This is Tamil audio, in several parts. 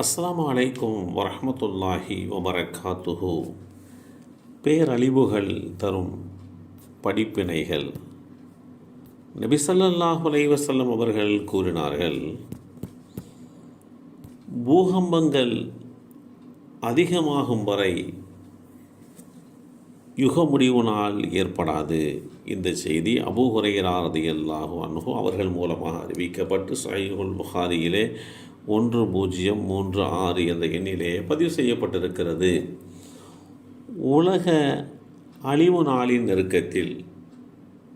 அஸ்லாம் அலைக்கும் வரஹ்மத்துல்லாஹி வபரகாத்துஹு பேரழிவுகள் தரும் படிப்பினைகள். நபிசல்லாஹு அலைவசல்லம் அவர்கள் கூறினார்கள் பூகம்பங்கள் அதிகமாகும் வரை யுக முடிவு நாள் ஏற்படாது. இந்த செய்தி அபூ ஹுரைரா ரதியல்லாஹு அன்ஹு அவர்கள் மூலமாக அறிவிக்கப்பட்டு சாயுல் புகாரியிலே ஒன்று பூஜ்ஜியம் மூன்று ஆறு என்ற எண்ணிலேயே பதிவு செய்யப்பட்டிருக்கிறது. உலக அழிவு நாளின் நெருக்கத்தில்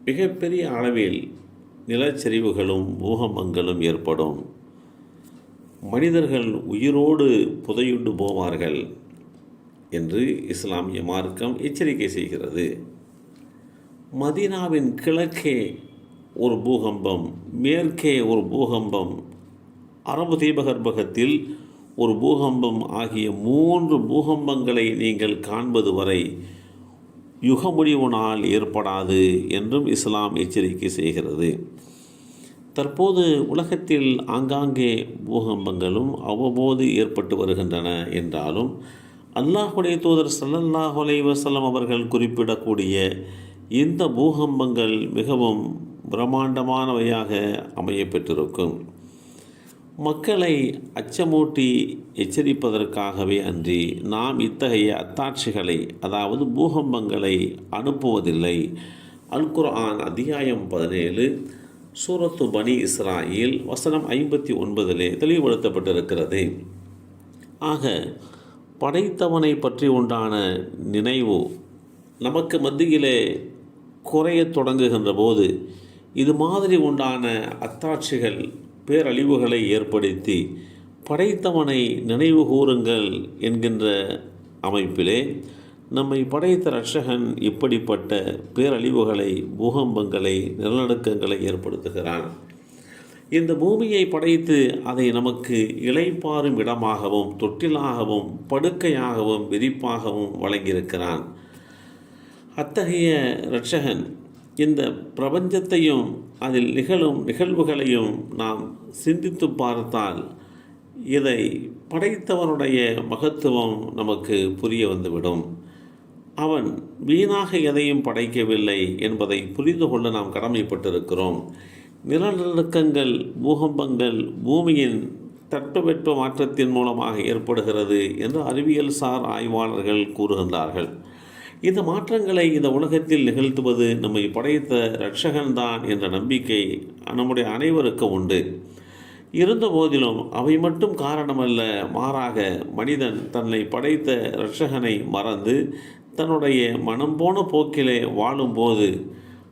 மிகப்பெரிய அளவில் நிலச்சரிவுகளும் பூகம்பங்களும் ஏற்படும். மனிதர்கள் உயிரோடு புதையுண்டு போவார்கள் என்று இஸ்லாமிய மார்க்கம் எச்சரிக்கை செய்கிறது. மதீனாவின் கிழக்கே ஒரு பூகம்பம் மேற்கே ஒரு பூகம்பம் அரபு தீபகற்பகத்தில் ஒரு பூகம்பம் ஆகிய மூன்று பூகம்பங்களை நீங்கள் காண்பது வரை யுக ஏற்படாது என்றும் இஸ்லாம் எச்சரிக்கை செய்கிறது. தற்போது உலகத்தில் ஆங்காங்கே பூகம்பங்களும் அவ்வப்போது ஏற்பட்டு வருகின்றன என்றாலும் அல்லாஹுடைய தூதர் சல்லல்லாஹு அலைவசல்லம் அவர்கள் குறிப்பிடக்கூடிய இந்த பூகம்பங்கள் மிகவும் பிரம்மாண்டமானவையாக அமையப்பெற்றிருக்கும். மக்களை அச்சமூட்டி எச்சரிப்பதற்காகவே அன்றி நாம் இத்தகைய அத்தாட்சிகளை அதாவது பூகம்பங்களை அனுப்புவதில்லை. அல்குர்ஆன் அத்தியாயம் பதினேழு சூரத்து பனி இஸ்ராயில் வசனம் ஐம்பத்தி ஒன்பதிலே தெளிவுபடுத்தப்பட்டிருக்கிறது. ஆக படைத்தவனை பற்றி உண்டான நினைவு நமக்கு மத்தியிலே குறையத் தொடங்குகின்ற போது இது மாதிரி உண்டான அத்தாட்சிகள் பேரழிவுகளை ஏற்படுத்தி படைத்தவனை நினைவு கூறுங்கள் என்கின்ற அமைப்பிலே நம்மை படைத்த ரட்சகன் இப்படிப்பட்ட பேரழிவுகளை பூகம்பங்களை நிலநடுக்கங்களை ஏற்படுத்துகிறான். இந்த பூமியை படைத்து அதை நமக்கு இளைப்பாறும் இடமாகவும் தொட்டிலாகவும் படுக்கையாகவும் விரிப்பாகவும் வழங்கியிருக்கிறான். அத்தகைய இரட்சகன் இந்த பிரபஞ்சத்தையும் அதில் நிகழும் நிகழ்வுகளையும் நாம் சிந்தித்து பார்த்தால் இதை படைத்தவனுடைய மகத்துவம் நமக்கு புரிய வந்துவிடும். அவன் வீணாக எதையும் படைக்கவில்லை என்பதை புரிந்து கொள்ள நாம் கடமைப்பட்டிருக்கிறோம். நிலநடுக்கங்கள் பூகம்பங்கள் பூமியின் தட்பவெட்ப மாற்றத்தின் மூலமாக ஏற்படுகிறது என்று அறிவியல் சார் ஆய்வாளர்கள் கூறுகின்றார்கள். இந்த மாற்றங்களை இந்த உலகத்தில் நிகழ்த்துவது நம்மை படைத்த இரட்சகன்தான் என்ற நம்பிக்கை நம்முடைய அனைவருக்கும் உண்டு. இருந்த போதிலும் அவை மட்டும் காரணமல்ல மாறாக மனிதன் தன்னை படைத்த இரட்சகனை மறந்து தன்னுடைய மனம் போன போக்கிலே வாழும்போது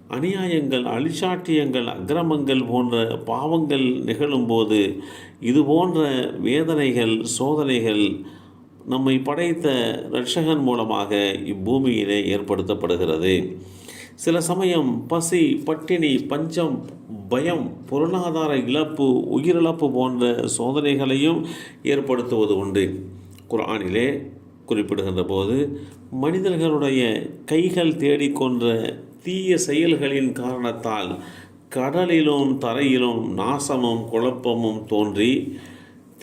அநியாயங்கள் அழிச்சாட்டியங்கள் அக்கிரமங்கள் போன்ற பாவங்கள் நிகழும்போது இது போன்ற வேதனைகள் சோதனைகள் நம்மை படைத்த ரட்சகன் மூலமாக இப்பூமியிலே ஏற்படுத்தப்படுகிறது. சில சமயம் பசி பட்டினி பஞ்சம் பயம் பொருளாதார இழப்பு உயிரிழப்பு போன்ற சோதனைகளையும் ஏற்படுத்துவது உண்டு. குரானிலே குறிப்பிடுகின்ற போது மனிதர்களுடைய கைகள் தேடிக்கொன்ற தீய செயல்களின் காரணத்தால் கடலிலும் தரையிலும் நாசமும் குழப்பமும் தோன்றி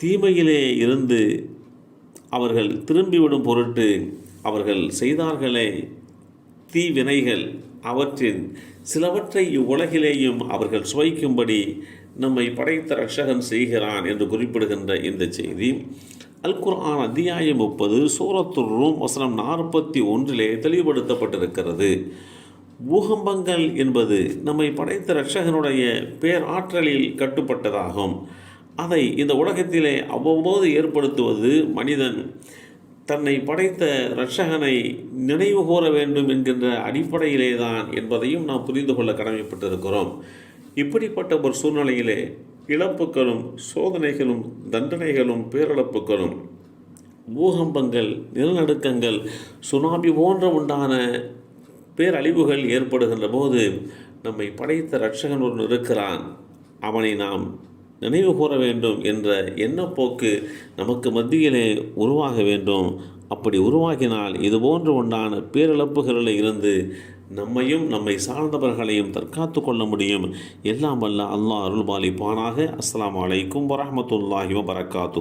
தீமையிலே இருந்து அவர்கள் திரும்பிவிடும் பொருட்டு அவர்கள் செய்தார்களே. தீவினைகள் அவற்றின் சிலவற்றை இவ்வுலகிலேயும் அவர்கள் சுவைக்கும்படி நம்மை படைத்த ரட்சகன் செய்கிறான் என்று குறிப்பிடுகின்ற இந்த செய்தி. அல் குர்ஆன் அத்தியாயம் முப்பது சூரத்துர் ரூம் வசனம் நாற்பத்தி ஒன்றிலே தெளிவுபடுத்தப்பட்டிருக்கிறது. பூகம்பங்கள் என்பது நம்மை படைத்த ரட்சகனுடைய பேராற்றலில் கட்டுப்பட்டதாகும். அதை இந்த உலகத்திலே அவ்வப்போது ஏற்படுத்துவது மனிதன். தன்னை படைத்த இரட்சகனை நினைவு கூற வேண்டும் என்கின்ற அடிப்படையிலே தான் என்பதையும் நாம் புரிந்து கொள்ள கடமைப்பட்டிருக்கிறோம். இப்படிப்பட்ட ஒரு சூழ்நிலையிலே இழப்புகளும் சோதனைகளும் தண்டனைகளும் பேரிழப்புகளும் பூகம்பங்கள் நிலநடுக்கங்கள் சுனாமி போன்ற உண்டான பேரழிவுகள் ஏற்படுகின்ற போது நம்மை படைத்த இரட்சகன் ஒன்று இருக்கிறான். அவனை நாம் நினைவு கூற வேண்டும் என்ற எண்ணப்போக்கு நமக்கு மத்தியிலே உருவாக வேண்டும். அப்படி உருவாகினால் இதுபோன்று உண்டான பேரிழப்புகளில் இருந்து நம்மையும் நம்மை சார்ந்தவர்களையும் தற்காத்து கொள்ள முடியும். எல்லாம் வல்ல அல்லாஹ் அருள்பாலிப்பானாக. அஸ்லாம் வலைக்கும் வரமத்துல்லாஹி வபரகாத்து.